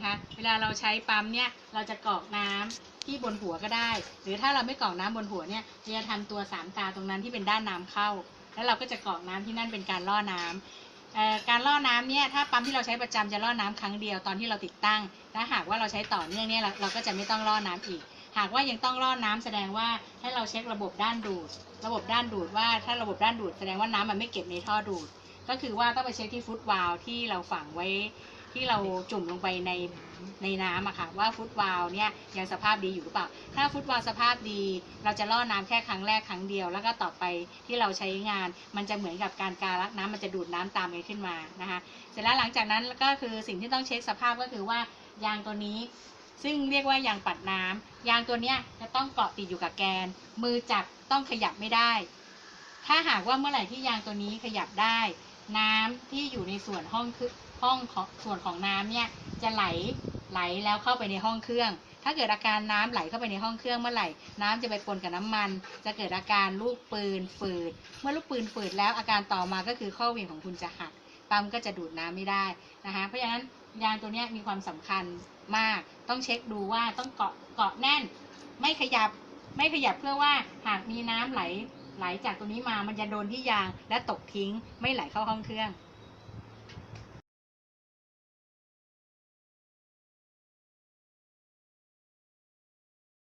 นะคะเวลาเราใช้ปั๊มเนี่ยเราจะกรอกน้ำที่บนหัวก็ได้ หรือถ้าเราไม่กรอกน้ำบนหัวเนี่ยเราจะทำตัวสามตาตรงนั้นที่เป็นด้านน้ำเข้า แล้วเราก็จะกรอกน้ำที่นั่นเป็นการล่อน้ำเอ่อการล่อน้ำเนี่ยถ้าปั๊มที่เราใช้ประจำจะล่อน้ำครั้งเดียวตอนที่เราติดตั้งถ้าหากว่าเราใช้ต่อเนื่องเนี่ยเราก็จะไม่ต้องล่อน้ำอีก หากว่ายังต้องล่อน้ำแสดงว่าให้เราเช็คระบบด้านดูด ระบบด้านดูดว่าถ้าระบบด้านดูดแสดงว่าน้ำมันไม่เก็บในท่อดูด ก็คือว่าต้องไปเช็คที่ฟุตวาลที่เราฝังไว้ ที่เราจุ่มลงไปในในน้ำอะค่ะว่าฟุตวาลเนี่ยยังสภาพดีอยู่หรือเปล่า ถ้าฟุตวาลสภาพดี เราจะล่อน้ำแค่ครั้งแรกครั้งเดียว แล้วก็ต่อไปที่เราใช้งาน มันจะเหมือนกับการการักน้ำมันจะดูดน้ำตามกันขึ้นมานะคะ เสร็จแล้วหลังจากนั้นก็คือสิ่งที่ต้องเช็คสภาพก็คือว่ายางตัวนี้ ซึ่งเรียกว่ายางปัดน้ำยางตัวเนี้ยจะต้องเกาะติดอยู่กับแกน มือจับต้องขยับไม่ได้ ถ้าหากว่าเมื่อไหร่ที่ยางตัวนี้ขยับได้ น้ำที่อยู่ในส่วนห้องคือห้องของส่วนของน้ำเนี่ยจะไหลไหลแล้วเข้าไปในห้องเครื่อง ถ้าเกิดอาการน้ำไหลเข้าไปในห้องเครื่องเมื่อไหร่ น้ำจะไปปนกับน้ำมัน จะเกิดอาการลูกปืนฝืด เมื่อลูกปืนฝืดแล้วอาการต่อมาก็คือข้อเหวี่ยงของคุณจะหัก ปั๊มก็จะดูดน้ำไม่ได้นะคะ เพราะฉะนั้นยางตัวนี้มีความสำคัญมาก ต้องเช็คดูว่าต้องเกาะเกาะแน่น ไม่ขยับ ไม่ขยับเพื่อว่าหากมีน้ำไหล ไหลจากตรงนี้มามันจะโดนที่ยางและตกทิ้ง ไม่ไหลเข้าห้องเครื่อง